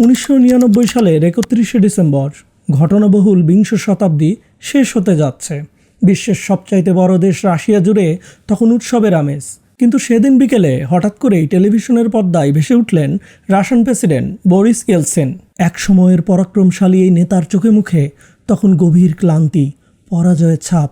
উনিশশো নিরানব্বই সালের একত্রিশে ডিসেম্বর ঘটনাবহুল বিংশ শতাব্দী শেষ হতে যাচ্ছে। বিশ্বের সবচাইতে বড় দেশ রাশিয়া জুড়ে তখন উৎসবের আমেজ। কিন্তু সেদিন বিকেলে হঠাৎ করেই টেলিভিশনের পর্দায় ভেসে উঠলেন রাশিয়ান প্রেসিডেন্ট বরিস এলসেন এক সময়ের পরাক্রমশালী এই নেতার চোখে মুখে তখন গভীর ক্লান্তি, পরাজয়ের ছাপ।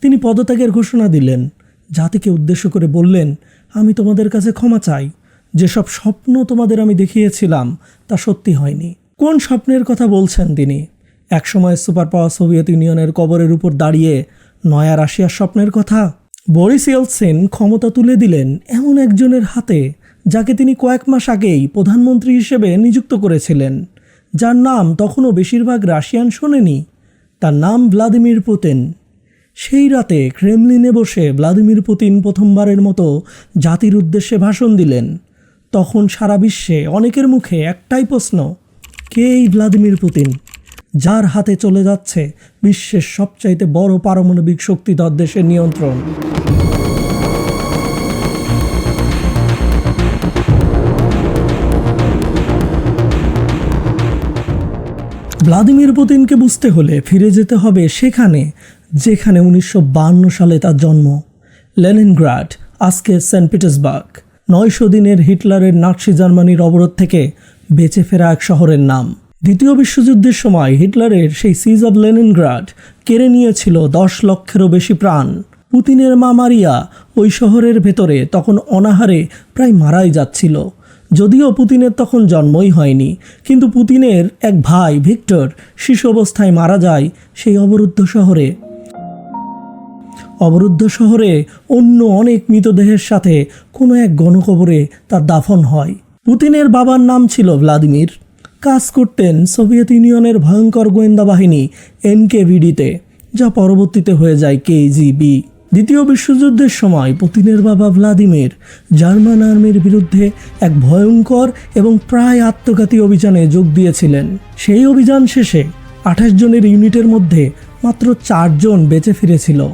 তিনি পদত্যাগের ঘোষণা দিলেন। জাতিকে উদ্দেশ্য করে বললেন, আমি তোমাদের কাছে ক্ষমা চাই। যেসব স্বপ্ন তোমাদের আমি দেখিয়েছিলাম, তা সত্যি হয়নি। কোন স্বপ্নের কথা বলছেন তিনি? একসময় সুপার পাওয়ার সোভিয়েত ইউনিয়নের কবরের উপর দাঁড়িয়ে নয়া রাশিয়ার স্বপ্নের কথা? বরিস ইয়েলসেন ক্ষমতা তুলে দিলেন এমন একজনের হাতে, যাকে তিনি কয়েক মাস আগেই প্রধানমন্ত্রী হিসেবে নিযুক্ত করেছিলেন। যার নাম তখনও বেশিরভাগ রাশিয়ান শোনেনি। তার নাম ভ্লাদিমির পুতিন। সেই রাতে ক্রেমলিনে বসে ভ্লাদিমির পুতিন প্রথমবারের মতো জাতির উদ্দেশ্যে ভাষণ দিলেন। তখন সারা বিশ্বে অনেকের মুখে একটাই প্রশ্ন, কে এই ভ্লাদিমির পুতিন? যার হাতে চলে যাচ্ছে বিশ্বের সবচাইতে বড় পারমাণবিক শক্তিধর দেশের নিয়ন্ত্রণ। ভ্লাদিমির পুতিনকে বুঝতে হলে ফিরে যেতে হবে সেখানে, যেখানে উনিশশো সালে তার জন্ম, লেনিনগ্রাড আজকে সেন্ট পিটার্সবার্গ। নয়শো দিনের হিটলারের নাৎসি জার্মানির অবরোধ থেকে বেঁচে ফেরা এক শহরের নাম। দ্বিতীয় বিশ্বযুদ্ধের সময় হিটলারের সেই সিজ অব লেনিনগ্রাড কেড়ে নিয়েছিল দশ লক্ষেরও বেশি প্রাণ। পুতিনের মা মারিয়া ওই শহরের ভেতরে তখন অনাহারে প্রায় মারাই যাচ্ছিল। যদিও পুতিনের তখন জন্মই হয়নি, কিন্তু পুতিনের এক ভাই ভিক্টর শিশু অবস্থায় মারা যায় সেই অবরুদ্ধ শহরে। অবরুদ্ধ শহরে অন্য অনেক মৃতদেহের সাথে কোনো এক গণকবরে তার দাফন হয়। পুতিনের বাবার নাম ছিল ভ্লাদিমির। কাজ করতেন সোভিয়েত ইউনিয়নের ভয়ঙ্কর গোয়েন্দা বাহিনী এনকেভিডিতে, যা পরবর্তীতে হয়ে যায় কেজিবি। দ্বিতীয় বিশ্বযুদ্ধের সময় পুতিনের বাবা ভ্লাদিমির জার্মান আর্মির বিরুদ্ধে এক ভয়ঙ্কর এবং প্রায় আত্মঘাতী অভিযানে যোগ দিয়েছিলেন। সেই অভিযান শেষে আঠাশ জনের ইউনিটের মধ্যে মাত্র চারজন বেঁচে ফিরেছিল।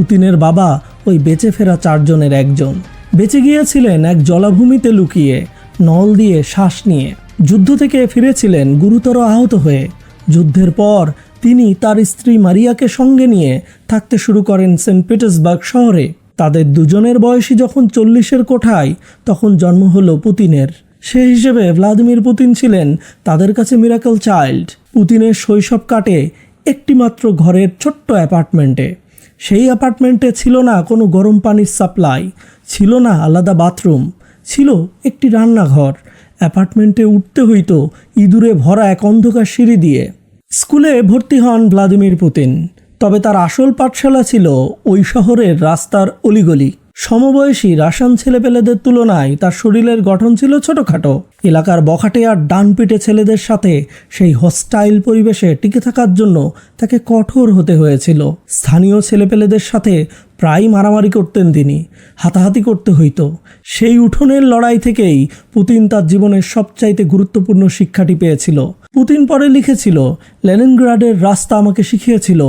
পুতিনের বাবা ওই বেঁচে ফেরা চারজনের একজন। বেঁচে গিয়েছিলেন এক জলাভূমিতে লুকিয়ে, নল দিয়ে শ্বাস নিয়ে। যুদ্ধ থেকে ফিরেছিলেন গুরুতর আহত হয়ে। যুদ্ধের পর তিনি তার স্ত্রী মারিয়াকে সঙ্গে নিয়ে থাকতে শুরু করেন সেন্ট পিটার্সবার্গ শহরে। তাদের দুজনের বয়সী যখন চল্লিশের কোঠায়, তখন জন্ম হলো পুতিনের। সে হিসেবে ভ্লাদিমির পুতিন ছিলেন তাদের কাছে মিরাকল চাইল্ড। পুতিনের শৈশব কাটে একটিমাত্র ঘরের ছোট্ট অ্যাপার্টমেন্টে। সেই অ্যাপার্টমেন্টে ছিল না কোনো গরম পানির সাপ্লাই ছিল না আলাদা বাথরুম ছিল একটি রান্নাঘর। অ্যাপার্টমেন্টে উঠতে হইতো ইঁদুরে ভরা এক অন্ধকার সিঁড়ি দিয়ে। স্কুলে ভর্তি হন ভ্লাদিমির পুতিন, তবে তার আসল পাঠশালা ছিল ওই শহরের রাস্তার অলিগলি। সমবয়সী রাসান ছেলেপেলেদের তুলনায় তার শরীরের গঠন ছিল ছোটখাটো। এলাকার বখাটে আর ডানপিটে ছেলেদের সাথে সেই হস্টাইল পরিবেশে টিকে থাকার জন্য তাকে কঠোর হতে হয়েছিল। স্থানীয় ছেলেপেলেদের সাথে প্রায় মারামারি করতেন তিনি, হাতাহাতি করতে হইতো। সেই উঠোনের লড়াই থেকেই পুতিন তার জীবনের সবচাইতে গুরুত্বপূর্ণ শিক্ষাটি পেয়েছিল। পুতিন পরে লিখেছিল, লেনিনগ্রাডের রাস্তা আমাকে শিখিয়েছিল,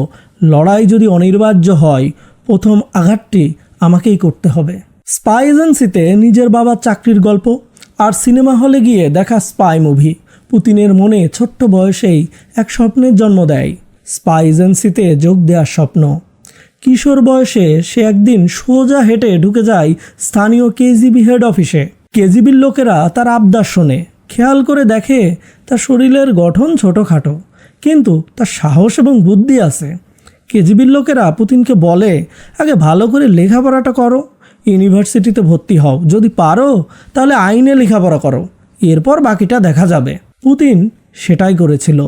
লড়াই যদি অনির্বার্য হয়, প্রথম আঘাতটি আমাকেই করতে হবে। স্পাই এজেন্সিতে নিজের বাবার চাকরির গল্প আর সিনেমা হলে গিয়ে দেখা স্পাই মুভি। পুতিনের মনে ছোট্ট বয়সেই এক স্বপ্নের জন্ম দেয়। স্পাই এজেন্সিতে যোগ দেওয়ার স্বপ্ন। কিশোর বয়সে সে একদিন সোজা হেঁটে ঢুকে যায় স্থানীয় কেজিবি হেড অফিসে। কেজিবির লোকেরা তার আবদার শোনে, খেয়াল করে দেখে তার শরীরের গঠন ছোটোখাটো, কিন্তু তার সাহস এবং বুদ্ধি আছে। কেজিবির লোকেরা পুতিনকে বলে, আগে ভালো করে লেখাপড়াটা করো, ইউনিভার্সিটিতে ভর্তি হও। যদি পারো, তাহলে আইনে লেখাপড়া করো। এরপর বাকিটা দেখা যাবে। পুতিন সেটাই করেছিল।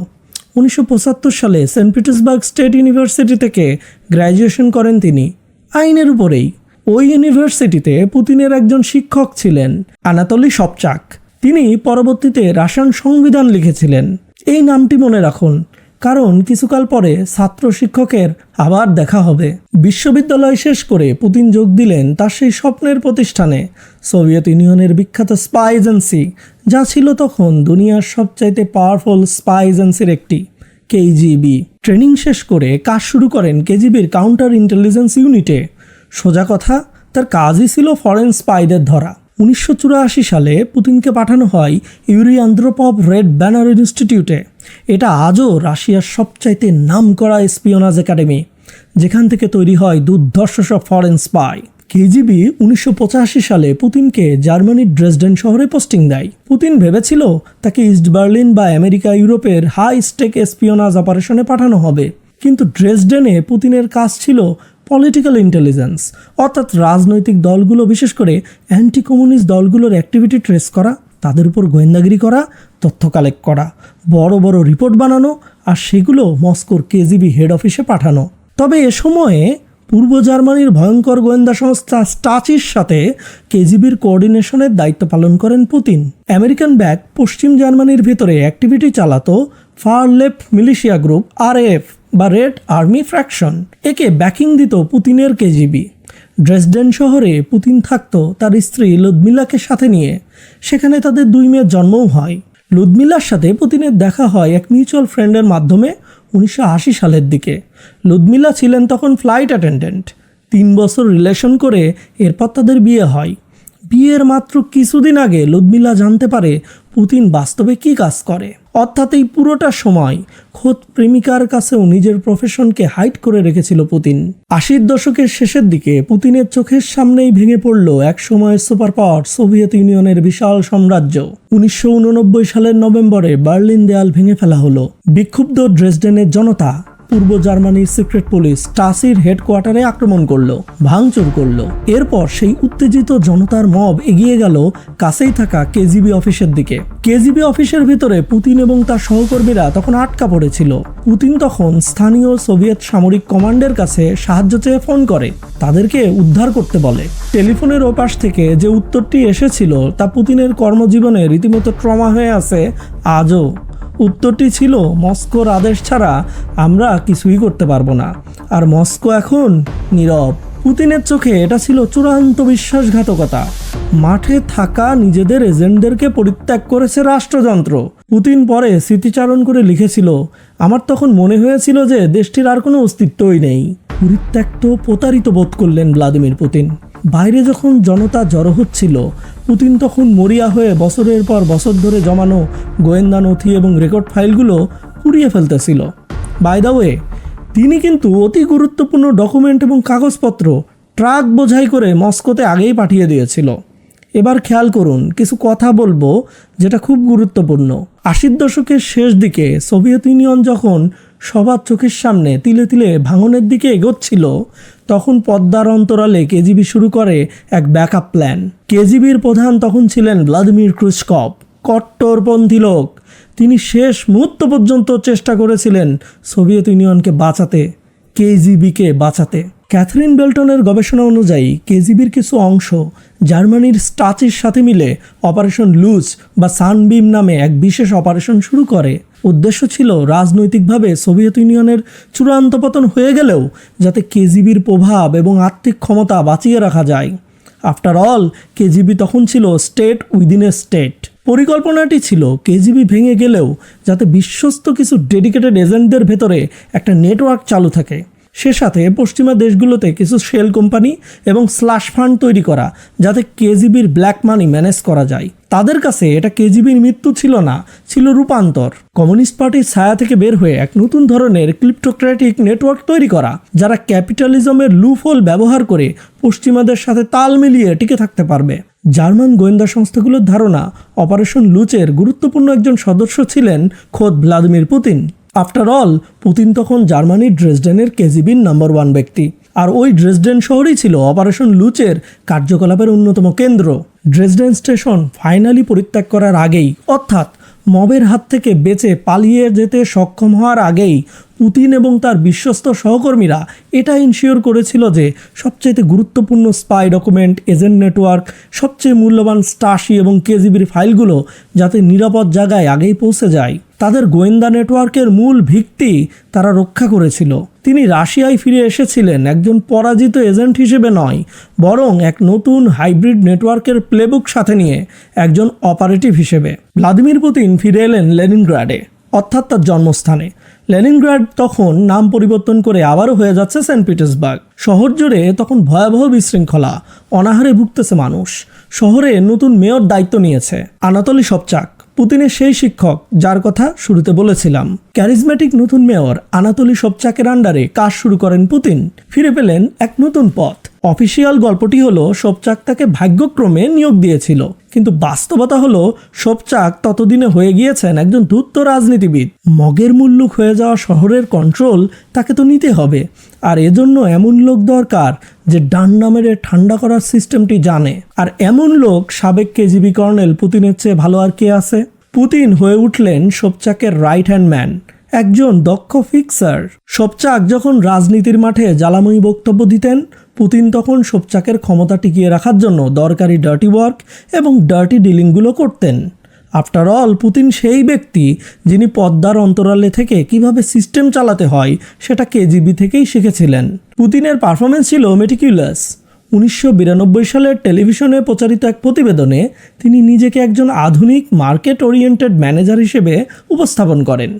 উনিশশো পঁচাত্তর সালে সেন্ট পিটার্সবার্গ স্টেট ইউনিভার্সিটি থেকে গ্র্যাজুয়েশন করেন তিনি, আইনের উপরেই। ওই ইউনিভার্সিটিতে পুতিনের একজন শিক্ষক ছিলেন, আনাতলি সবচাক। তিনি পরবর্তীতে রাসায়ন সংবিধান লিখেছিলেন। এই নামটি মনে রাখুন কারণ কিছুকাল পরে ছাত্র শিক্ষকের আবার দেখা হবে। বিশ্ববিদ্যালয় শেষ করে পুতিন যোগ দিলেন তার সেই স্বপ্নের প্রতিষ্ঠানে। সোভিয়েত ইউনিয়নের বিখ্যাত স্পাই এজেন্সি, যা ছিল তখন দুনিয়ার সবচাইতে পাওয়ারফুল স্পাই এজেন্সির একটি। কেজিবি ট্রেনিং শেষ করে কাজ শুরু করেন কেজিবির কাউন্টার ইন্টেলিজেন্স ইউনিটে। সোজা কথা, তার কাজই ছিল ফরেন স্পাইদের ধরা। উনিশশো চুরাশি সালে পুতিনকে পাঠানো হয় ইউরি আন্দ্রোপভ রেড ব্যানার ইনস্টিটিউটে। এটা আজও রাশিয়ার সবচাইতে নামকরা স্পিওনাজ একাডেমি, যেখান থেকে তৈরি হয় দুর্ধর্ষ সব ফরেন স্পাই। কেজিবি উনিশশো পঁচাশি সালে পুতিনকে জার্মানির ড্রেসডেন শহরে পোস্টিং দেয়। পুতিন ভেবেছিল তাকে ইস্ট বার্লিন বা আমেরিকা ইউরোপের হাই স্টেক স্পিওনাজ অপারেশনে পাঠানো হবে। কিন্তু ড্রেসডেনে পুতিনের কাজ ছিল পলিটিক্যাল ইন্টেলিজেন্স অর্থাৎ রাজনৈতিক দলগুলো, বিশেষ করে অ্যান্টি কমিউনিস্ট দলগুলোর অ্যাক্টিভিটি ট্রেস করা, তাদের উপর গোয়েন্দাগিরি করা, তথ্য কালেক্ট করা, বড় বড় রিপোর্ট বানানো আর সেগুলো মস্কোর কেজিবি হেড অফিসে পাঠানো। তবে এ সময়ে পূর্ব জার্মানির ভয়ঙ্কর গোয়েন্দা সংস্থা স্টাচির সাথে কেজিবির কোঅর্ডিনেশনের দায়িত্ব পালন করেন পুতিন। আমেরিকান ব্যাগ পশ্চিম জার্মানির ভেতরে অ্যাক্টিভিটি চালাতো ফার লেফট মিলিশিয়া গ্রুপ আর বা রেড আর্মি ফ্র্যাকশন, একে ব্যাকিং দিত পুতিনের কেজিবি। ড্রেসডেন শহরে পুতিন থাকতো তার স্ত্রী লুদমিলাকে সাথে নিয়ে। সেখানে তাদের দুই মেয়ের জন্মও হয়। লুদমিলার সাথে পুতিনের দেখা হয় এক মিউচুয়াল ফ্রেন্ডের মাধ্যমে উনিশশো আশি সালের দিকে। লুদমিলা ছিলেন তখন ফ্লাইট অ্যাটেন্ডেন্ট। তিন বছর রিলেশন করে এরপর তাদের বিয়ে হয়। বিয়ের মাত্র কিছুদিন আগে লুদমিলা জানতে পারে পুতিন বাস্তবে কি কাজ করে। অর্থাৎ এই পুরোটা সময় খোদ প্রেমিকার কাছেও নিজের প্রফেশনকে হাইট করে রেখেছিল পুতিন। আশির দশকের শেষের দিকে পুতিনের চোখের সামনেই ভেঙে পড়ল এক সময়ের সুপার পাওয়ার সোভিয়েত ইউনিয়নের বিশাল সাম্রাজ্য। উনিশশো উননব্বই সালের নভেম্বরে বার্লিন দেয়াল ভেঙে ফেলা হলো। বিক্ষুব্ধ ড্রেসডেনের জনতা পূর্ব জার্মানির সিক্রেট পুলিশ টাসির হেডকোয়ার্টারে আক্রমণ করল, ভাঙচুর করল। এরপর সেই উত্তেজিত জনতার মব এগিয়ে গেল কাছেই থাকা কেজিবি অফিসের দিকে। কেজিবি অফিসের ভিতরে পুতিন এবং তার সহকর্মীরা তখন আটকা পড়েছিল। পুতিন তখন স্থানীয় সোভিয়েত সামরিক কমান্ডের কাছে সাহায্য চেয়ে ফোন করে, তাদেরকে উদ্ধার করতে বলে। টেলিফোনের ওপাশ থেকে যে উত্তরটি এসেছিল তা পুতিনের কর্মজীবনে রীতিমতো ট্রমা হয়ে আছে আজও। উত্তরটি ছিল, মস্কোর আদেশ ছাড়া আমরা কিছুই করতে পারব না। আর মস্কো এখন নীরব। পুতিনের চোখে এটা ছিল চূড়ান্ত বিশ্বাসঘাতকতা। মাঠে থাকা নিজেদের এজেন্টদেরকে পরিত্যাগ করেছে রাষ্ট্রযন্ত্র। পুতিন পরে স্মৃতিচারণ করে লিখেছিল, আমার তখন মনে হয়েছিল যে দেশটির আর কোনো অস্তিত্বই নেই। পরিত্যক্ত প্রতারিত বোধ করলেন ভ্লাদিমির পুতিন। বাইরে যখন জনতা জড়ো হচ্ছিল, পুতিন তখন মরিয়া হয়ে বছরের পর বছর ধরে জমানো গোয়েন্দা নথি এবং রেকর্ড ফাইলগুলো পুড়িয়ে ফেলতেছিল। বাই দ্য ওয়ে তিনি কিন্তু অতি গুরুত্বপূর্ণ ডকুমেন্ট এবং কাগজপত্র ট্রাক বোঝাই করে মস্কোতে আগেই পাঠিয়ে দিয়েছিল। এবার খেয়াল করুন, কিছু কথা বলব যেটা খুব গুরুত্বপূর্ণ। আশির দশকের শেষ দিকে সোভিয়েত ইউনিয়ন যখন সবার চোখের সামনে তিলে তিলে ভাঙনের দিকে এগোচ্ছিল, তখন পদ্মার অন্তরালে কেজিবি শুরু করে এক ব্যাকআপ প্ল্যান। কেজিবির প্রধান তখন ছিলেন ভ্লাদিমির ক্রুসকপ কট্টরপন্থী লোক। তিনি শেষ মুহূর্ত পর্যন্ত চেষ্টা করেছিলেন সোভিয়েত ইউনিয়নকে বাঁচাতে, কেজিবিকে বাঁচাতে। ক্যাথরিন বেল্টনের গবেষণা অনুযায়ী কেজিবির কিছু অংশ জার্মানির স্টাচির সাথে মিলে অপারেশন লুজ বা সানবিম নামে এক বিশেষ অপারেশন শুরু করে। উদ্দেশ্য ছিল রাজনৈতিকভাবে সোভিয়েত ইউনিয়নের চূড়ান্ত পতন হয়ে গেলেও যাতে কেজিবির প্রভাব এবং আর্থিক ক্ষমতা বাঁচিয়ে রাখা যায়। আফটার অল, কেজিবি তখন ছিল স্টেট উইদিন এ স্টেট। পরিকল্পনাটি ছিল কেজিবি ভেঙে গেলেও যাতে বিশ্বস্ত কিছু ডেডিকেটেড এজেন্টদের ভেতরে একটা নেটওয়ার্ক চালু থাকে। সে সাথে পশ্চিমা দেশগুলোতে কিছু শেল কোম্পানি এবং স্লাশ ফান্ড তৈরি করা, যাতে কেজিবির ব্ল্যাক মানি ম্যানেজ করা যায়। তাদের কাছে এটা কেজিবির মৃত্যু ছিল না, ছিল রূপান্তর। কমিউনিস্ট পার্টির ছায়া থেকে বের হয়ে এক নতুন ধরনের ক্লিপ্টোক্রেটিক নেটওয়ার্ক তৈরি করা, যারা ক্যাপিটালিজমের লুফল ব্যবহার করে পশ্চিমাদের সাথে তাল মিলিয়ে টিকে থাকতে পারবে। জার্মান গোয়েন্দা সংস্থাগুলোর ধারণা, অপারেশন লুচের গুরুত্বপূর্ণ একজন সদস্য ছিলেন খোদ Vladimir Putin. After all Putin তখন জার্মানির ড্রেসডেনের কেজিবির নাম্বার ওয়ান ব্যক্তি। আর ওই ড্রেসডেন শহরই ছিল অপারেশন লুচের কার্যকলাপের অন্যতম কেন্দ্র। ড্রেসডেন স্টেশন ফাইনালি পরিত্যাগ করার আগেই, অর্থাৎ মবের হাত থেকে বেঁচে পালিয়ে যেতে সক্ষম হওয়ার আগেই পুতিন এবং তার বিশ্বস্ত সহকর্মীরা এটা ইনশিওর করেছিল যে সবচেয়ে গুরুত্বপূর্ণ স্পাই ডকুমেন্ট এজেন্ট নেটওয়ার্ক সবচেয়ে মূল্যবান স্টাসি এবং কেজিবির ফাইলগুলো যাতে নিরাপদ জায়গায় আগেই পৌঁছে যায়। তাদের গোয়েন্দা নেটওয়ার্কের মূল ভিত্তি তারা রক্ষা করেছিল। তিনি রাশিয়ায় ফিরে এসেছিলেন, একজন পরাজিত এজেন্ট হিসেবে নয়, বরং এক নতুন হাইব্রিড নেটওয়ার্কের প্লেবুক সাথে নিয়ে একজন অপারেটিভ হিসেবে। ভ্লাদিমির পুতিন ফিরে এলেন লেনিনগ্রাডে অর্থাৎ তার জন্মস্থানে। লেনিনগ্রাড তখন নাম পরিবর্তন করে আবারও হয়ে যাচ্ছে সেন্ট পিটার্সবার্গ। শহর জুড়ে তখন ভয়াবহ বিশৃঙ্খলা, অনাহারে ভুগতেছে মানুষ। শহরে নতুন মেয়র দায়িত্ব নিয়েছে। আনাতলি সবচাক, পুতিনের সেই শিক্ষক, যার কথা শুরুতে বলেছিলাম। ক্যারিজম্যাটিক নতুন মেয়র আনাতলি সবচাকের আন্ডারে কাজ শুরু করেন পুতিন। ফিরে পেলেন এক নতুন পথ। অফিসিয়াল গল্পটি হলো সবচাক তাকে ভাগ্যক্রমে নিয়োগ দিয়েছিল। কিন্তু বাস্তবতা হলো সবচাক ততদিনে হয়ে গিয়েছেন একজন ধূর্ত রাজনীতিবিদ। মগের মুল্লুক হয়ে যাওয়া শহরের কন্ট্রোল তাকে তো নিতে হবে। আর এজন্য এমন লোক দরকার যে ডান নামের ঠান্ডা করার সিস্টেমটি জানে। আর এমন লোক সাবেক কেজিবি কর্নেল পুতিনের চেয়ে ভালো আর কে আছে? পুতিন হয়ে উঠলেন সবচাকের রাইট হ্যান্ড ম্যান একজন দক্ষ ফিক্সার সবচাক যখন রাজনীতির মাঠে জ্বালাময়ী বক্তব্য দিতেন পুতিন তখন সবচাকের ক্ষমতা টিকিয়ে রাখার জন্য দরকারি ডার্টি ওয়ার্ক এবং ডার্টি ডিলিংগুলো করতেন। আফটার অল পুতিন সেই ব্যক্তি যিনি পদ্মার অন্তরালে থেকে কীভাবে সিস্টেম চালাতে হয় সেটা কেজিবি থেকেই শিখেছিলেন। পুতিনের পারফরমেন্স ছিল মেটিকিউলাস উনিশশো বিরানব্বই সালের টেলিভিশনে প্রচারিত এক প্রতিবেদনে তিনি নিজেকে একজন আধুনিক মার্কেট ওরিয়েন্টেড ম্যানেজার হিসেবে উপস্থাপন করেন।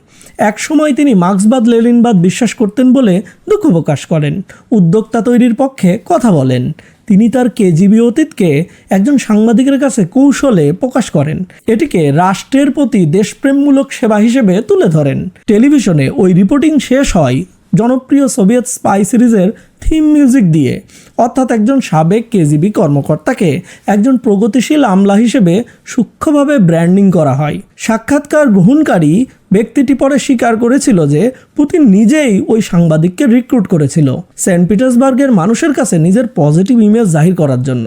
এক সময় তিনি মার্ক্সবাদ লেলিনবাদ বিশ্বাস করতেন বলে দুঃখ প্রকাশ করেন। উদ্যোক্তা তৈরির পক্ষে কথা বলেন। তিনি তার কেজিবি অতীতকে একজন সাংবাদিকের কাছে কৌশলে প্রকাশ করেন। এটিকে রাষ্ট্রের প্রতি দেশপ্রেমমূলক সেবা হিসেবে তুলে ধরেন। টেলিভিশনে ওই রিপোর্টিং শেষ হয় জনপ্রিয় সোভিয়েত স্পাই সিরিজের থিম মিউজিক দিয়ে, অর্থাৎ একজন সাবেক কেজিবি কর্মকর্তাকে একজন প্রগতিশীল আমলা হিসেবে সূক্ষ্মভাবে ব্র্যান্ডিং করা হয়। সাক্ষাৎকার গ্রহণকারী ব্যক্তিটি পরে স্বীকার করেছিল যে, পুতিন নিজেই ওই সাংবাদিককে রিক্রুট করেছিল। সেন্ট পিটার্সবার্গের মানুষের কাছে নিজের পজিটিভ ইমেজ জাহির করার জন্য।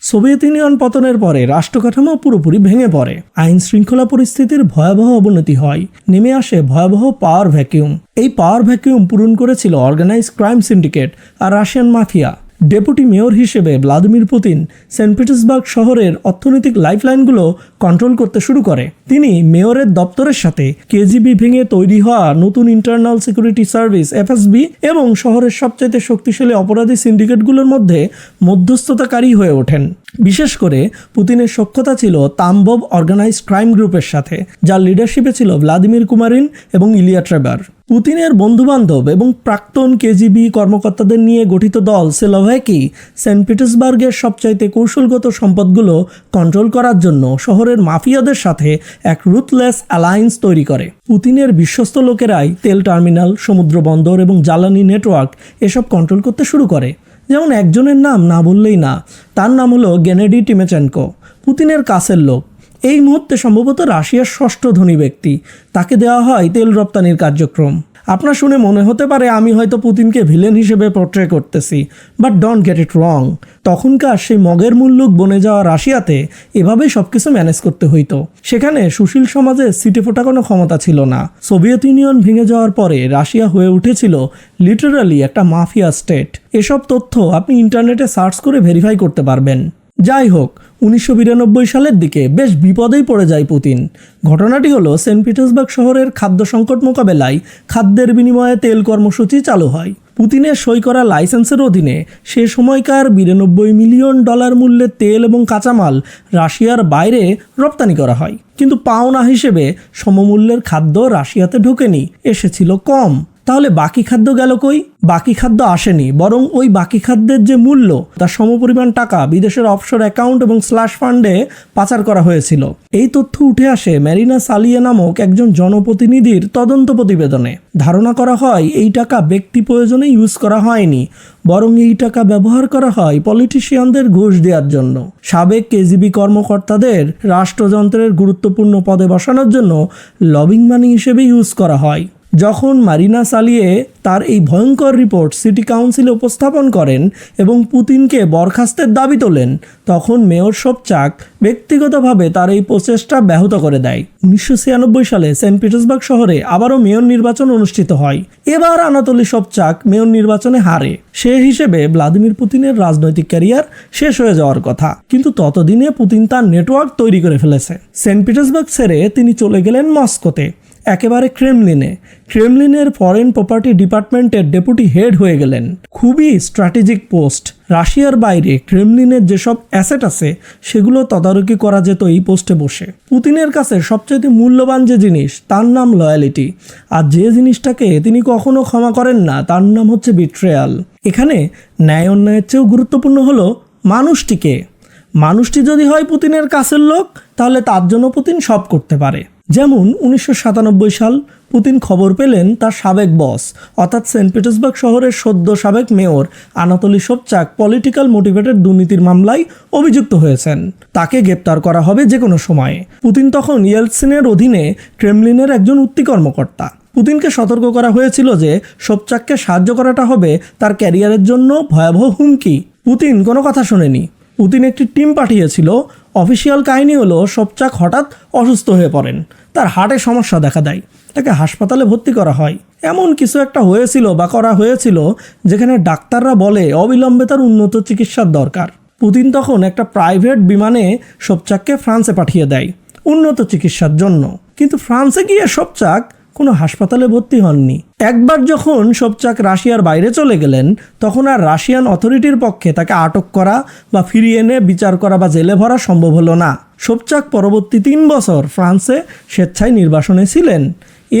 সোভিয়েত ইউনিয়ন পতনের পরে রাষ্ট্রকাঠামো পুরোপুরি ভেঙে পড়ে। আইন শৃঙ্খলা পরিস্থিতির ভয়াবহ অবনতি হয়। নেমে আসে ভয়াবহ পাওয়ার ভ্যাকিউম। এই পাওয়ার ভ্যাকিউম পূরণ করেছিল অর্গানাইজ ক্রাইম সিন্ডিকেট আর রাশিয়ান মাফিয়া। ডেপুটি মেয়র হিসেবে ভ্লাদিমির পুতিন সেন্ট পিটার্সবার্গ শহরের অর্থনৈতিক লাইফলাইনগুলো কন্ট্রোল করতে শুরু করে। তিনি মেয়রের দপ্তরের সাথে কেজিবি ভেঙে তৈরি হওয়া নতুন ইন্টারনাল সিকিউরিটি সার্ভিস এফএসবি এবং শহরের সবচাইতে শক্তিশালী অপরাধী সিন্ডিকেটগুলোর মধ্যে মধ্যস্থতাকারী হয়ে ওঠেন। বিশেষ করে পুতিনের সক্ষতা ছিল তাম্বব অর্গানাইজড ক্রাইম গ্রুপের সাথে, যার লিডারশিপে ছিল ভ্লাদিমির কুমারিন এবং ইলিয়া ট্রেবার পুতিনের বন্ধুবান্ধব এবং প্রাক্তন কেজিবি কর্মকর্তাদের নিয়ে গঠিত দল সেলোভ্যাকি সেন্ট পিটার্সবার্গের সবচাইতে কৌশলগত সম্পদগুলো কন্ট্রোল করার জন্য শহরের মাফিয়াদের সাথে এক রুথলেস অ্যালায়েন্স তৈরি করে। পুতিনের বিশ্বস্ত লোকেরাই তেল টার্মিনাল, সমুদ্র বন্দর এবং জ্বালানি নেটওয়ার্ক এসব কন্ট্রোল করতে শুরু করে। যেমন একজনের নাম না বললেই না, তার নাম হলো গেনেডি টিমেচেনকো, পুতিনের কাছের লোক। এই মুহূর্তে সম্ভবত রাশিয়ার ষষ্ঠ ধনী ব্যক্তি। তাকে দেওয়া হয় তেল রপ্তানির কার্যক্রম। আপনার শুনে মনে হতে পারে আমি হয়তো পুতিনকে ভিলেন হিসেবে পোর্ট্রে করতেছি but don't get it wrong তখনকার সেই মগের মুল্লুক বনে যাওয়া রাশিয়াতে এভাবেই সব কিছু ম্যানেজ করতে হইতো। সেখানে সুশীল সমাজে সিটে ফোটা কোনো ক্ষমতা ছিল না। সোভিয়েত ইউনিয়ন ভেঙে যাওয়ার পরে রাশিয়া হয়ে উঠেছিল লিটারালি একটা মাফিয়া স্টেট এসব তথ্য আপনি ইন্টারনেটে সার্চ করে ভেরিফাই করতে পারবেন। যাই হোক উনিশশো বিরানব্বই সালের দিকে বেশ বিপদেই পড়ে যায় পুতিন। ঘটনাটি হলো সেন্ট পিটার্সবার্গ শহরের খাদ্য সংকট মোকাবেলায় খাদ্যের বিনিময়ে তেল কর্মসূচি চালু হয়। পুতিনের সই করা লাইসেন্সের অধীনে সে সময়কার বিরানব্বই মিলিয়ন ডলার মূল্যের তেল এবং কাঁচামাল রাশিয়ার বাইরে রপ্তানি করা হয়। কিন্তু পাওনা হিসেবে সমমূল্যের খাদ্য রাশিয়াতে ঢোকেনি, এসেছিল কম। তাহলে বাকি খাদ্য গেল কই? বাকি খাদ্য আসেনি, বরং ওই বাকি খাদ্যের যে মূল্য তার সমপরিমাণ টাকা বিদেশের অফশোর অ্যাকাউন্ট এবং স্ল্যাশ ফান্ডে পাচার করা হয়েছিল। এই তথ্য উঠে আসে ম্যারিনা সালিয়া নামক একজন জনপ্রতিনিধির তদন্ত প্রতিবেদনে। ধারণা করা হয়, এই টাকা ব্যক্তি প্রয়োজনে ইউজ করা হয়নি, বরং এই টাকা ব্যবহার করা হয় পলিটিশিয়ানদের ঘুষ দেওয়ার জন্য। সাবেক কেজিবি কর্মকর্তাদের রাষ্ট্রযন্ত্রের গুরুত্বপূর্ণ পদে বসানোর জন্য লবিং মানি হিসেবে ইউজ করা হয়। যখন মারিনা সালিয়ে তার এই ভয়ঙ্কর রিপোর্ট সিটি কাউন্সিলে উপস্থাপন করেন এবং পুতিনকে বরখাস্তের দাবি তোলেন, তখন মেয়র সবচাক ব্যক্তিগতভাবে তার এই প্রচেষ্টা ব্যাহত করে দেয়। উনিশশো ছিয়ানব্বই সালে সেন্ট পিটার্সবার্গ শহরে আবারও মেয়র নির্বাচন অনুষ্ঠিত হয়। এবার আনাতলি সবচাক মেয়র নির্বাচনে হারে। সে হিসেবে ভ্লাদিমির পুতিনের রাজনৈতিক ক্যারিয়ার শেষ হয়ে যাওয়ার কথা। কিন্তু ততদিনে পুতিন তার নেটওয়ার্ক তৈরি করে ফেলেছে। সেন্ট পিটার্সবার্গ ছেড়ে তিনি চলে গেলেন মস্কোতে। একেবারে ক্রেমলিনে ক্রেমলিনের ফরেন প্রপার্টি ডিপার্টমেন্টের ডেপুটি হেড হয়ে গেলেন। খুবই স্ট্র্যাটেজিক পোস্ট রাশিয়ার বাইরে ক্রেমলিনের যেসব অ্যাসেট আছে, সেগুলো তদারকি করা যেত এই পোস্টে বসে। পুতিনের কাছে সবচেয়ে মূল্যবান যে জিনিস, তার নাম লয়ালিটি আর যে জিনিসটাকে তিনি কখনো ক্ষমা করেন না, তার নাম হচ্ছে বিট্রেয়াল এখানে ন্যায় অন্যায়ের চেয়েও গুরুত্বপূর্ণ হলো মানুষটিকে। মানুষটি যদি হয় পুতিনের কাছের লোক, তাহলে তার জন্য পুতিন সব করতে পারে। যেমন উনিশশো সাতানব্বই সাল পুতিন খবর পেলেন তার সাবেক বস, অর্থাৎ সেন্ট পিটার্সবার্গ শহরের সদ্য সাবেক mayor Anatoly Sobchak political motivated দুর্নীতির মামলায় অভিযুক্ত হয়েছেন। তাকে গ্রেপ্তার করা হবে যে কোনো সময়ে। পুতিন তখন ইয়েলসিনের অধীনে ক্রেমলিনের একজন উত্তি কর্মকর্তা। পুতিনকে সতর্ক করা হয়েছিল যে সোপচাককে সাহায্য করাটা হবে তার ক্যারিয়ারের জন্য ভয়াবহ হুমকি। পুতিন কোনো কথা শোনেনি। পুতিন একটি টিম পাঠিয়েছিল অফিসিয়াল কাহিনী হলো সোপচাক হঠাৎ অসুস্থ হয়ে পড়েন। তার হার্টে সমস্যা দেখা দেয়। তাকে হাসপাতালে ভর্তি করা হয়। এমন কিছু একটা হয়েছিল বা করা হয়েছিল যেখানে ডাক্তাররা বলে অবিলম্বে তার উন্নত চিকিৎসার দরকার। পুতিন তখন একটা প্রাইভেট বিমানে সোপচাককে ফ্রান্সে পাঠিয়ে দেয়, উন্নত চিকিৎসার জন্য। কিন্তু ফ্রান্সে গিয়ে সোপচাক কোনো হাসপাতালে ভর্তি হননি। একবার যখন সোপচাক রাশিয়ার বাইরে চলে গেলেন, তখন আর রাশিয়ান অথরিটির পক্ষে তাকে আটক করা বা ফিরিয়ে এনে বিচার করা বা জেলে ভরা সম্ভব হলো না। সোপচাক পরবর্তী তিন বছর ফ্রান্সে স্বেচ্ছায় নির্বাসনে ছিলেন।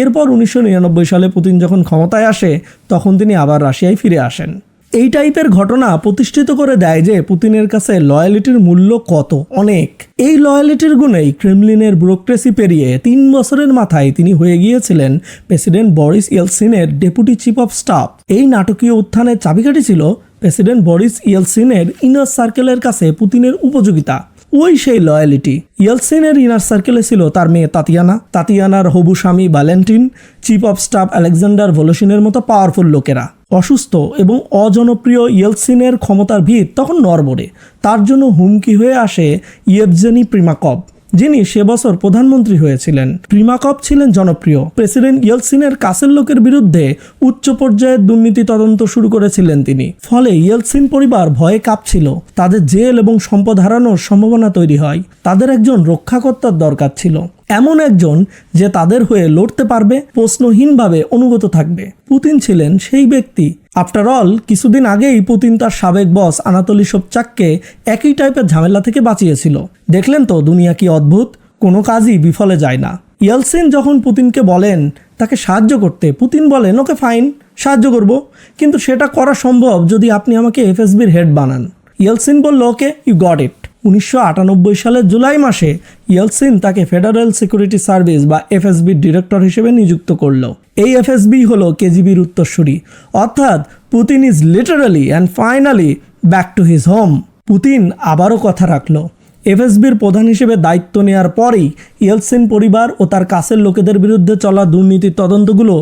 এরপর উনিশশো নিরানব্বই সালে পুতিন যখন ক্ষমতায় আসে, তখন তিনি আবার রাশিয়ায় ফিরে আসেন। এই টাইপের ঘটনা প্রতিষ্ঠিত করে দেয় যে পুতিনের কাছে লয়ালিটির মূল্য কত? অনেক। এই লয়ালিটির গুণেই ক্রেমলিনের ব্যুরোক্রেসি পেরিয়ে তিন বছরের মাথায় তিনি হয়ে গিয়েছিলেন প্রেসিডেন্ট বরিস ইয়েলসিনের ডেপুটি চিফ অফ স্টাফ। এই নাটকীয় উত্থানের চাবিকাঠি ছিল প্রেসিডেন্ট বরিস ইয়েলসিনের ইনার সার্কেলের কাছে পুতিনের উপযোগিতা। ওই সেই লয়ালিটি। ইয়েলসিনের ইনার সার্কেলে ছিল তার মেয়ে তাতিয়ানা। তাতিয়ানার হবু স্বামী Valentin chief of staff Alexander ভলোসিনের মতো পাওয়ারফুল লোকেরা। অসুস্থ এবং অজনপ্রিয় ইয়েলসিনের ক্ষমতার ভিত তখন নরবরে তার জন্য হুমকি হয়ে আসে ইয়েবজেনি প্রিমাকব যিনি সে বছর প্রধানমন্ত্রী হয়েছিলেন। প্রিমাকপ ছিলেন জনপ্রিয়। প্রেসিডেন্ট ইয়েলসিনের কাছের লোকের বিরুদ্ধে উচ্চ পর্যায়ের দুর্নীতি তদন্ত শুরু করেছিলেন তিনি। ফলে ইয়েলসিন পরিবার ভয়ে কাঁপছিল। তাদের জেল এবং সম্পদ হারানোর সম্ভাবনা তৈরি হয়। তাদের একজন রক্ষাকর্তার দরকার ছিল। এমন একজন যে তাদের হয়ে লড়তে পারবে, প্রশ্নহীনভাবে অনুগত থাকবে। পুতিন ছিলেন সেই ব্যক্তি আফটার অল কিছুদিন আগেই পুতিন তার সাবেক বস আনাতলি সোপচাককে একই টাইপের ঝামেলা থেকে বাঁচিয়েছিল। দেখলেন তো, দুনিয়া কি অদ্ভুত? কোনো কাজই বিফলে যায় না। ইয়ালসিন যখন পুতিনকে বলেন, তাকে সাহায্য করতে, পুতিন বলেন, ওকে ফাইন, সাহায্য করব। কিন্তু সেটা করা সম্ভব যদি আপনি আমাকে এফএসবির হেড বানান। ইয়েলসিন বলল, ওকে ইউ গট ইট উনিশশো আটানব্বই সালের জুলাই মাসে ইয়েলসিন তাকে ফেডারেল সিকিউরিটি সার্ভিস বা এফএসবির ডিরেক্টর হিসেবে নিযুক্ত করল। এই এফএসবি হল কেজিবির উত্তরসূরি। অর্থাৎ Putin is literally and finally back to his home. Putin আবারও কথা রাখল। এফএসবির প্রধান হিসেবে দায়িত্ব নেওয়ার পরেই ইয়েলসিন পরিবার ও তার কাছের লোকেদের বিরুদ্ধে চলা দুর্নীতির তদন্তগুলো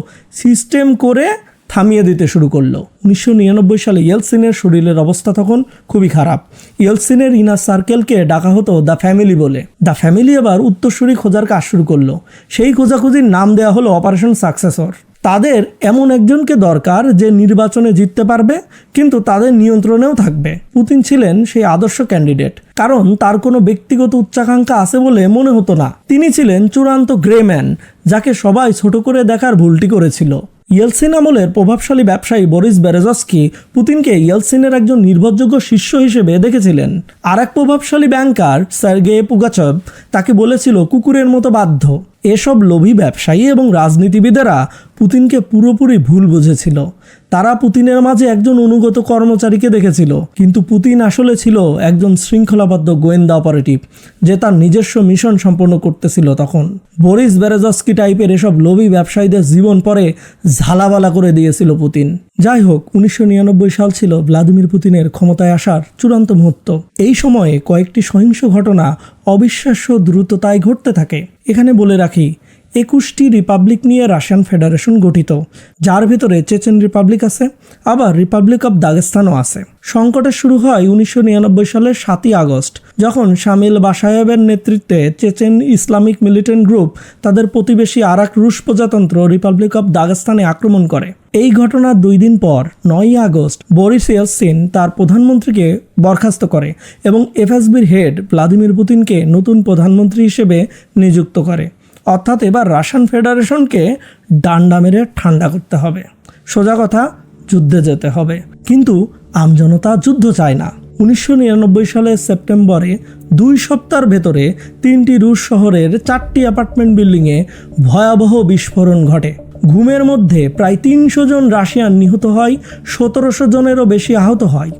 সিস্টেম করে থামিয়ে দিতে শুরু করল। উনিশশো নিরানব্বই সালে ইয়েলসিনের শরীরের অবস্থা তখন খুবই খারাপ। ইয়েলসিনের ইনার সার্কেলকে ডাকা হতো দ্য ফ্যামিলি বলে। দ্য ফ্যামিলি এবার উত্তরসূরি খোঁজার কাজ শুরু করল। সেই খোঁজাখুঁজির নাম দেওয়া হলো অপারেশন সাকসেসর। তাদের এমন একজনকে দরকার যে নির্বাচনে জিততে পারবে, কিন্তু তাদের নিয়ন্ত্রণেও থাকবে। পুতিন ছিলেন সেই আদর্শ ক্যান্ডিডেট। কারণ তার কোনো ব্যক্তিগত উচ্চাকাঙ্ক্ষা আছে বলে মনে হতো না। তিনি ছিলেন চূড়ান্ত গ্রেম্যান যাকে সবাই ছোট করে দেখার ভুলটি করেছিল। ইয়েলসিন আমলের প্রভাবশালী ব্যবসায়ী বরিস বেরেজস্কি পুতিনকে ইয়েলসিনের একজন নির্ভরযোগ্য শিষ্য হিসেবে দেখেছিলেন। আর এক প্রভাবশালী ব্যাংকার সার্গে পুগাচব তাকে বলেছিল, কুকুরের মতো বাধ্য। এসব লোভী ব্যবসায়ী এবং রাজনীতিবিদেরা পুতিনকে পুরোপুরি ভুল বুঝেছিল। তারা পুতিনের মাঝে একজন অনুগত কর্মচারীকে দেখেছিল। কিন্তু পুতিন আসলে ছিল একজন শৃঙ্খলাবদ্ধ গোয়েন্দা অপারেটিভ, যে তার নিজস্ব মিশন সম্পন্ন করতেছিল তখন। বরিস বেরেজস্কি টাইপের এসব লোভী ব্যবসায়ীদের জীবন পরে ঝালাবালা করে দিয়েছিল পুতিন। যাই হোক, উনিশশো নিরানব্বই সাল ছিল ভ্লাদিমির পুতিনের ক্ষমতায় আসার চূড়ান্ত মুহূর্ত। এই সময়ে কয়েকটি সহিংস ঘটনা অবিশ্বাস্য দ্রুততায় ঘটতে থাকে। এখানে বলে রাখি একুশটি রিপাবলিক নিয়ে রাশিয়ান ফেডারেশন গঠিত, যার ভিতরে চেচেন রিপাবলিক আছে, আবার রিপাবলিক অব দাগেস্তানও আছে। সংকটের শুরু হয় উনিশশো নিরানব্বই সালের সাতই আগস্ট, যখন শামিল বাসায়েবের নেতৃত্বে চেচেন ইসলামিক মিলিটেন্ট গ্রুপ তাদের প্রতিবেশী আরাক রুশ প্রজাতন্ত্র রিপাবলিক অব দাগেস্তানে আক্রমণ করে। এই ঘটনার দুই দিন পর, নয়ই আগস্ট, বরিস ইয়েলসিন তার প্রধানমন্ত্রীকে বরখাস্ত করে এবং এফএসবির হেড ভ্লাদিমির পুতিনকে নতুন প্রধানমন্ত্রী হিসেবে নিযুক্ত করে। অর্থাৎ এবার রাশিয়ান ফেডারেশনকে ডান্ডা মেরে ঠান্ডা করতে হবে। সোজা কথা, যুদ্ধে যেতে হবে। কিন্তু আমজনতা যুদ্ধ চায় না। উনিশশো নিরানব্বই সালের সেপ্টেম্বরে দুই সপ্তাহের ভেতরে তিনটি রুশ শহরের চারটি অ্যাপার্টমেন্ট বিল্ডিংয়ে ভয়াবহ বিস্ফোরণ ঘটে। ঘুমের মধ্যে প্রায় তিনশো জন রাশিয়ান নিহত হয়, সতেরোশো জনেরও বেশি আহত হয়।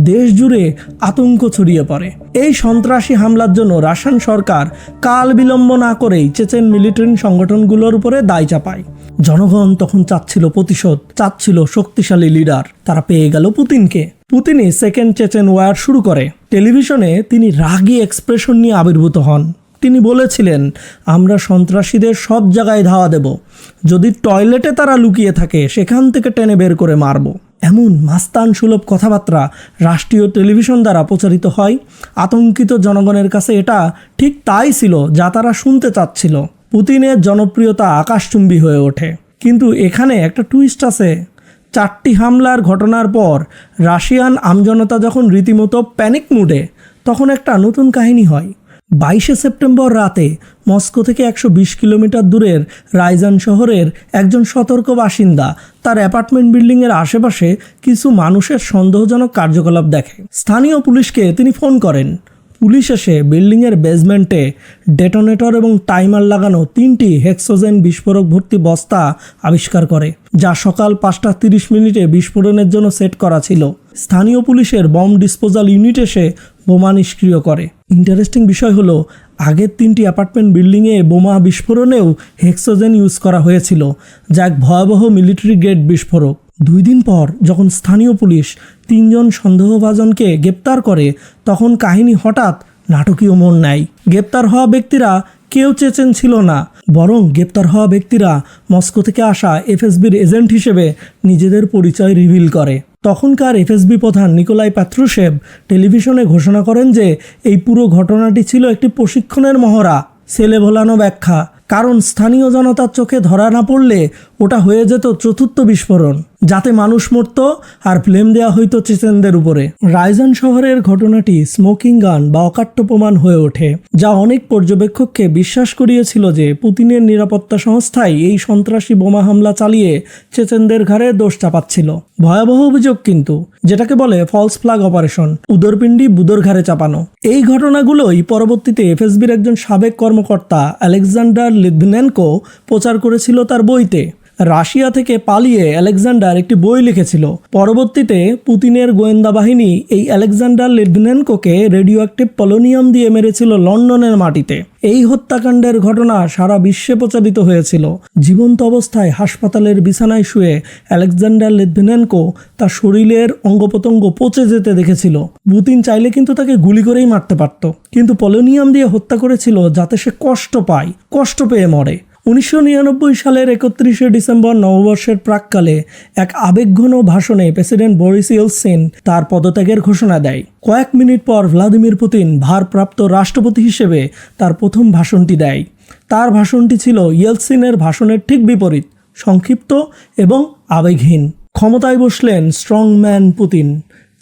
দেশ জুড়ে আতঙ্ক ছড়িয়ে পড়ে। এই সন্ত্রাসী হামলার জন্য রাশিয়ান সরকার কাল বিলম্ব না করেই চেচেন মিলিটারি সংগঠনগুলোর উপরে দায় চাপায়। জনগণ তখন চাচ্ছিল প্রতিশোধ, চাচ্ছিল শক্তিশালী লিডার। তারা পেয়ে গেল পুতিনকে। পুতিনই সেকেন্ড চেচেন ওয়ার শুরু করে। টেলিভিশনে তিনি রাগী এক্সপ্রেশন নিয়ে আবির্ভূত হন। তিনি বলেছিলেন, আমরা সন্ত্রাসীদের সব জায়গায় ধাওয়া দেব। যদি টয়লেটে তারা লুকিয়ে থাকে, সেখান থেকে টেনে বের করে মারব। এমন মাস্তান সুলভ কথাবার্তা রাষ্ট্রীয় টেলিভিশন দ্বারা প্রচারিত হয়। আতঙ্কিত জনগণের কাছে এটা ঠিক তাই ছিল যা তারা শুনতে চাচ্ছিল। পুতিনের জনপ্রিয়তা আকাশচুম্বী হয়ে ওঠে। কিন্তু এখানে একটা টুইস্ট আছে। চারটি হামলার ঘটনার পর রাশিয়ান আমজনতা যখন রীতিমতো প্যানিক মুডে তখন একটা নতুন কাহিনী হয়। বাইশে সেপ্টেম্বর রাতে মস্কো থেকে একশো বিশ কিলোমিটার দূরের রাইজান শহরের একজন সতর্ক বাসিন্দা তার অ্যাপার্টমেন্ট বিল্ডিংয়ের আশেপাশে কিছু মানুষের সন্দেহজনক কার্যকলাপ দেখে। স্থানীয় পুলিশকে তিনি ফোন করেন। পুলিশ এসে বিল্ডিংয়ের বেসমেন্টে ডেটোনেটর এবং টাইমার লাগানো তিনটি হেক্সোজেন বিস্ফোরক ভর্তি বস্তা আবিষ্কার করে, যা সকাল পাঁচটা তিরিশ মিনিটে বিস্ফোরণের জন্য সেট করা ছিল। স্থানীয় পুলিশের বম ডিসপোজাল ইউনিট এসে বোমা নিষ্ক্রিয় করে। ইন্টারেস্টিং বিষয় হলো, আগের তিনটি অ্যাপার্টমেন্ট বিল্ডিংয়ে বোমা বিস্ফোরণেও হেক্সোজেন ইউজ করা হয়েছিল, যা এক ভয়াবহ মিলিটারি গ্রেড বিস্ফোরক। দুই দিন পর যখন স্থানীয় পুলিশ তিনজন সন্দেহভাজনকে গ্রেপ্তার করে, তখন কাহিনী হঠাৎ নাটকীয় মন নেয়। গ্রেপ্তার হওয়া ব্যক্তিরা কেউ চেচেন ছিল না। বরং গ্রেপ্তার হওয়া ব্যক্তিরা মস্কো থেকে আসা এফএসবির এজেন্ট হিসেবে নিজেদের পরিচয় রিভিল করে। তখনকার এফএসবি প্রধান নিকোলাই প্যাত্রুশেভ টেলিভিশনে ঘোষণা করেন যে, এই পুরো ঘটনাটি ছিল একটি প্রশিক্ষণের মহড়া ছেলে ভোলানো ব্যাখ্যা। কারণ স্থানীয় জনতার চোখে ধরা না পড়লে ওটা হয়ে যেত চতুর্থ বিস্ফোরণ। যাতে মানুষ মরত আর ফ্লেম দেওয়া হইতো চেচেনদের উপরে। রাইজান শহরের ঘটনাটি স্মোকিং গান বা অকাট্য প্রমাণ হয়ে ওঠে, যা অনেক পর্যবেক্ষককে বিশ্বাস করিয়েছিল যে পুতিনের নিরাপত্তা সংস্থাই এই সন্ত্রাসী বোমা হামলা চালিয়ে চেচেনদের ঘাড়ে দোষ চাপাচ্ছিল। ভয়াবহ অভিযোগ কিন্তু, যেটাকে বলে ফলস ফ্ল্যাগ অপারেশন, উদরপিণ্ডি বুদর ঘাড়ে চাপানো। এই ঘটনাগুলোই পরবর্তীতে এফএসবির একজন সাবেক কর্মকর্তা আলেকজান্ডার লিদনেনকো প্রচার করেছিল তার বইতে। রাশিয়া থেকে পালিয়ে আলেকজান্ডার একটি বই লিখেছিল। পরবর্তীতে পুতিনের গোয়েন্দা বাহিনী এই আলেকজান্ডার লিডনেনকোকে রেডিও অ্যাক্টিভ পলোনিয়াম দিয়ে মেরেছিল লন্ডনের মাটিতে। এই হত্যাকাণ্ডের ঘটনা সারা বিশ্বে প্রচারিত হয়েছিল। জীবন্ত অবস্থায় হাসপাতালের বিছানায় শুয়ে আলেকজান্ডার লিডনেনকো তার শরীরের অঙ্গপ্রত্যঙ্গ পচে যেতে দেখেছিল। পুতিন চাইলে কিন্তু তাকে গুলি করেই মারতে পারত। কিন্তু পলোনিয়াম দিয়ে হত্যা করেছিল যাতে সে কষ্ট পায়, কষ্ট পেয়ে মরে। উনিশশো নিরানব্বই সালের একত্রিশে ডিসেম্বর নববর্ষের প্রাককালে এক আবেগঘন ভাষণে প্রেসিডেন্ট বরিস ইলসিন তার পদত্যাগের ঘোষণা দেয়। কয়েক মিনিট পর ভ্লাদিমির পুতিন ভারপ্রাপ্ত রাষ্ট্রপতি হিসেবে তার প্রথম ভাষণটি দেয়। তার ভাষণটি ছিল ইয়েলসিনের ভাষণের ঠিক বিপরীত, সংক্ষিপ্ত এবং আবেগহীন। ক্ষমতায় বসলেন স্ট্রং ম্যান পুতিন।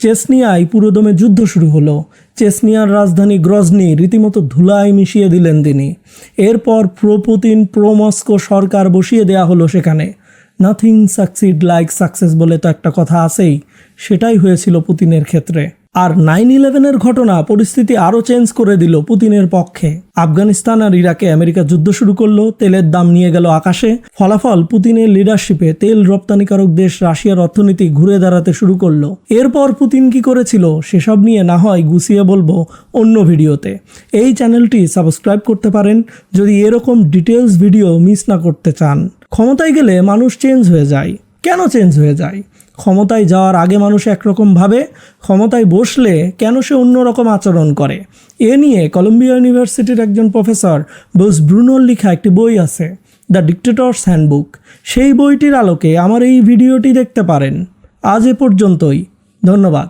চেসনিয়ায় পুরোদমে যুদ্ধ শুরু হলো। চেসনিয়ার রাজধানী গ্রজনি রীতিমতো ধুলায় মিশিয়ে দিলেন তিনি। এরপর প্রোপুতিন পুতিন প্রো সরকার বসিয়ে দেয়া হলো সেখানে। নাথিং সাকসিড লাইক সাকসেস বলে তো একটা কথা আছেই। সেটাই হয়েছিল পুতিনের ক্ষেত্রে। আর নাইন ইলেভেনের ঘটনা পরিস্থিতি আরও চেঞ্জ করে দিল পুতিনের পক্ষে। আফগানিস্তান আর ইরাকে আমেরিকা যুদ্ধ শুরু করল, তেলের দাম নিয়ে গেল আকাশে। ফলাফল, পুতিনের লিডারশিপে তেল রপ্তানিকারক দেশ রাশিয়ার অর্থনীতি ঘুরে দাঁড়াতে শুরু করল। এরপর পুতিন কি করেছিল, সেসব নিয়ে না হয় গুছিয়ে বলব অন্য ভিডিওতে। এই চ্যানেলটি সাবস্ক্রাইব করতে পারেন, যদি এরকম ডিটেলস ভিডিও মিস না করতে চান। ক্ষমতায় গেলে মানুষ চেঞ্জ হয়ে যায়। কেন চেঞ্জ হয়ে যায়? ক্ষমতায় যাওয়ার আগে মানুষ একরকমভাবে ক্ষমতায় বসলে কেন সে অন্যরকম আচরণ করে? এ নিয়ে কলম্বিয়া ইউনিভার্সিটির একজন প্রফেসর বোস ব্রুনোর লেখা একটি বই আছে, দ্য ডিক্টেটরস হ্যান্ডবুক। সেই বইটির আলোকে আমার এই ভিডিওটি দেখতে পারেন। আজ এ পর্যন্তই। ধন্যবাদ।